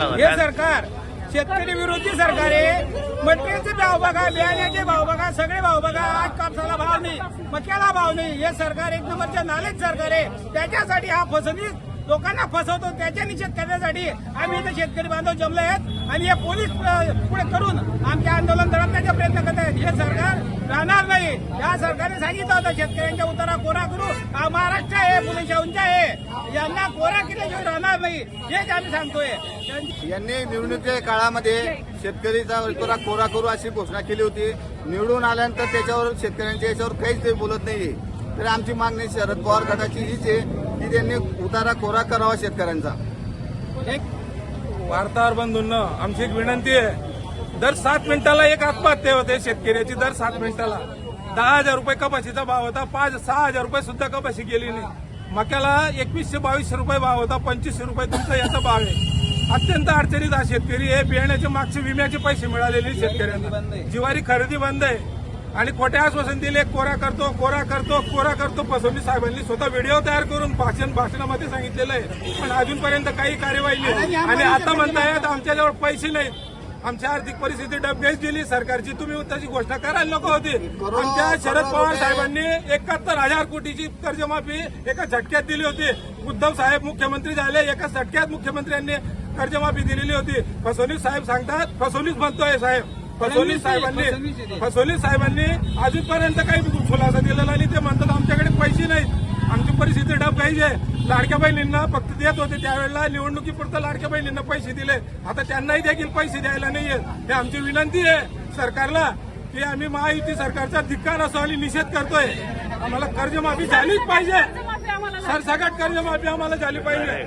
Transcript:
हे सरकार शेतकरी विरोधी सरकार आहे. मटेरियलचे भाव बघा बियाण्याचे भाव बघा सगळे भाव बघा. आज कापसाला भाव नाही मक्याला भाव नाही. हे सरकार एक नंबरच्या नालेच सरकार आहे. त्याच्यासाठी हा फसवणूक लोकांना फसवतो त्याच्या निषेध करण्यासाठी आम्ही इथे शेतकरी बांधव जमले आहेत. आणि हे पोलीस पुढे करून आमच्या आंदोलन दडपण्याचा प्रयत्न करत आहेत. हे सरकार राहणार नाही. या सरकारने सांगितलं होतं शेतकऱ्यांच्या उतारा कोरा करू. हा महाराष्ट्र आहे पुणे शाहूंचा आहे. यांना कोरा केल्याशिवाय राहणार नाही हेच आम्ही सांगतोय. यांनी निवडणुकीच्या काळामध्ये शेतकरीचा कोरा कोरा करू अशी घोषणा केली होती. निवडून आल्यानंतर त्याच्यावर शेतकऱ्यांच्या याच्यावर काहीच ते बोलत नाहीये. तर आमची मागणी शरद पवार गटाची हीच आहे की त्यांनी उतारा कोरा करावा शेतकऱ्यांचा. एक वार्ताहर बंधूंना आमची एक विनंती आहे. दर सात मिनिटाला एक आत्महत्या होते शेतकऱ्याची दर सात मिनिटाला. दहा हजार रुपये कपाशीचा भाव होता पाच सहा हजार रुपये सुद्धा कपाशी गेली नाही. मक्याला एकवीसशे बावीसशे रुपये भाव होता पंचवीसशे रुपये तुमचा याचा भाव आहे. अत्यंत अडचणीत हा शेतकरी. आहे बियाण्याचे मागचे विम्याचे पैसे मिळालेले शेतकऱ्यांना. जिवारी खरेदी बंद आहे. आणि खोटे आश्वासन दिले कोरा करतो कोरा करतो कोरा करतो. फसवणूक साहेबांनी स्वतः व्हिडिओ तयार करून भाषण भाषणामध्ये सांगितलेलं आहे. पण अजूनपर्यंत काही कार्यवाही नाही. आणि आता म्हणतायत आमच्याजवळ पैसे नाहीत. आमची आर्थिक परिस्थिती डबेच दिली सरकारची तुम्ही त्याची घोषणा करायला नको होती. आमच्या शरद पवार साहेबांनी एकाहत्तर हजार कोटीची कर्जमाफी एका झटक्यात दिली होती. उद्धव साहेब मुख्यमंत्री झाले एका झटक्यात मुख्यमंत्र्यांनी कर्जमाफी दिलेली होती. फसवणूक साहेब सांगतात फसवणूक म्हणतोय साहेब. फसवणूक साहेबांनी फसवणूक साहेबांनी अजूनपर्यंत काही खुलासा दिलेला नाही. ते म्हणतात आमच्याकडे पैसे नाहीत. आमची परिस्थिती डब घ्यायची आहे. लाडक्या बहिणींना फक्त देत होते त्यावेळेला निवडणुकीपुरतं लाडक्या बहिणींना पैसे दिले. आता त्यांनाही देखील पैसे द्यायला नाहीये. हे आमची विनंती आहे सरकारला की आम्ही महायुती सरकारचा धिक्कार असो आणि निषेध करतोय. आम्हाला कर्जमाफी झालीच पाहिजे. सरसकट कर्जमाफी आम्हाला झाली पाहिजे.